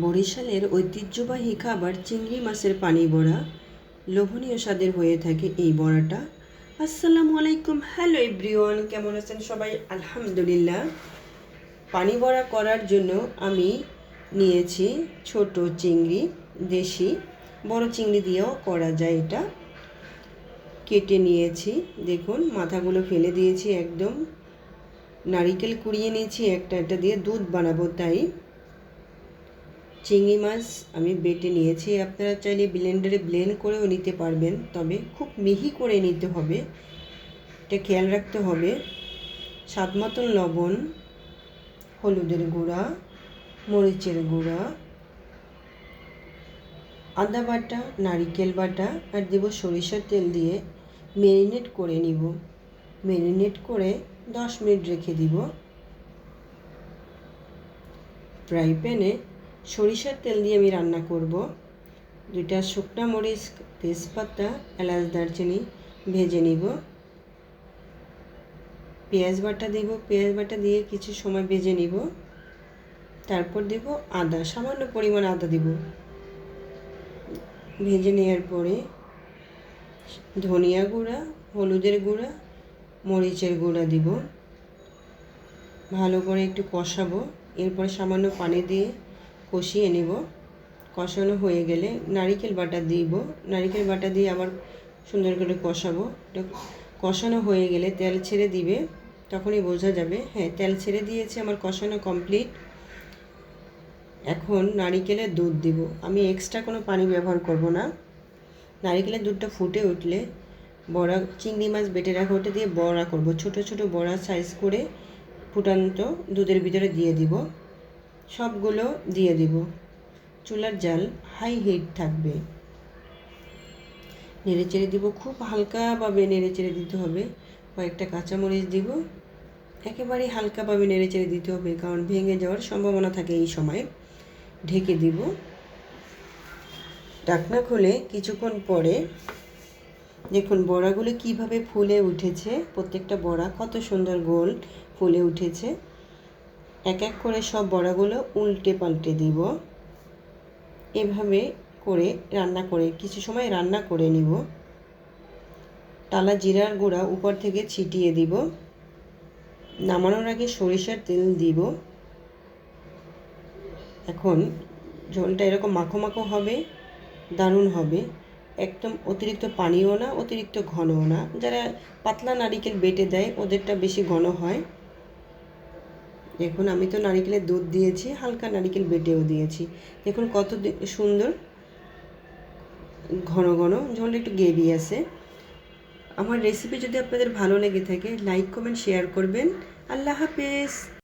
বরিশালের ঐতিহ্যবাহী খাবার চিংড়ি মাছের পানি বড়া লোভনীয় স্বাদের হয়ে থাকে এই বড়াটা। আসসালামু আলাইকুম। হ্যালো এভরিওয়ান, কেমন আছেন সবাই? আলহামদুলিল্লাহ। পানি বড়া করার জন্য আমি নিয়েছি ছোট চিংড়ি, দেশি। বড় চিংড়ি দিয়েও করা যায় এটা। কেটে নিয়েছি, দেখুন, মাথাগুলো ফেলে দিয়েছি একদম। নারিকেল কুড়িয়ে নিয়েছি, একটা একটা দিয়ে দুধ বানাবো তাই। চিংড়ি মাছ আমি বেটে নিয়েছি। আপনারা চাইলে ব্লেন্ডারে ব্লেন্ড করেও নিতে পারবেন, তবে খুব মিহি করে নিতে হবে। এটা খেয়াল রাখতে হবে। স্বাদ মতন লবণ, হলুদের গুঁড়া, মরিচের গুঁড়া, আদা বাটা, নারিকেল বাটা, আর দেব সরিষার তেল দিয়ে ম্যারিনেট করে নিব। ম্যারিনেট করে দশ মিনিট রেখে দিব। ফ্রাই প্যানে সরিষার তেল দিয়ে আমি রান্না করব। দুইটা শুকনো মরিচ, তেজপাতা, এলাচ, দারচিনি ভেজে নিব। পেঁয়াজ বাটা দেব। পেঁয়াজ বাটা দিয়ে কিছু সময় ভেজে নিব। তারপর দেব আদা, সামান্য পরিমাণ আদা দেব। ভেজে নেওয়ার পরে ধনিয়া গুঁড়া, হলুদের গুঁড়া, মরিচের গুঁড়া দিব। ভালো করে একটু কষাবো। এরপর সামান্য পানি দিয়ে কষিয়ে নেব। কষানো হয়ে গেলে নারিকেল বাটা দিব। নারিকেল বাটা দিয়ে আবার সুন্দর করে কষাবো। কষানো হয়ে গেলে তেল ছেড়ে দিবে, তখনই বোঝা যাবে। হ্যাঁ তেল ছেড়ে দিয়েছে, আমার কষানো কমপ্লিট। এখন নারিকেলের দুধ দিব। আমি এক্সট্রা কোনো পানি ব্যবহার করব না। নারিকেলের দুধটা ফুটে উঠলে বড়া, চিংড়ি মাছ বেটে রাখা, ওটা দিয়ে বড়া করব। ছোট ছোট বড়া সাইজ করে ফুটান্ত দুধের ভিতরে দিয়ে দিব। সবগুলো দিয়ে দিব। চুলার জাল হাই হিট থাকবে। নেড়ে চেড়ে দিব, খুব হালকাভাবে নেড়ে চেড়ে দিতে হবে। কয়েকটা কাঁচামরিচ দিব। একেবারে হালকাভাবে নেড়ে চেড়ে দিতে হবে, কারণ ভেঙে যাওয়ার সম্ভাবনা থাকে এই সময়। ঢেকে দিব। ঢাকনা খুলে কিছুক্ষণ পরে দেখুন বড়াগুলো কীভাবে ফুলে উঠেছে। প্রত্যেকটা বড়া কত সুন্দর গোল ফুলে উঠেছে। এক এক করে সব বড়াগুলো উল্টে পাল্টে দিব। এভাবে করে রান্না করে, কিছু সময় রান্না করে নিব। টালা জিরার গুঁড়া উপর থেকে ছিটিয়ে দিব। নামানোর আগে সরিষার তেল দিব। এখন ঝোলটা এরকম মাখো মাখো হবে, দারুণ হবে। একদম অতিরিক্ত পানিও না, অতিরিক্ত ঘনও না। যারা পাতলা নারিকেল বেটে দেয়, ওদেরটা বেশি ঘন হয়। দেখুন, আমি তো নারিকেলের দুধ দিয়েছি, হালকা নারিকেল বেটেও দিয়েছি। দেখুন, কত সুন্দর। ঘন ঘন ঝোলটা একটু গেবি আছে। আমার রেসিপি যদি আপনাদের ভালো লেগে থাকে লাইক কমেন্ট শেয়ার করবেন। আল্লাহ হাফেজ।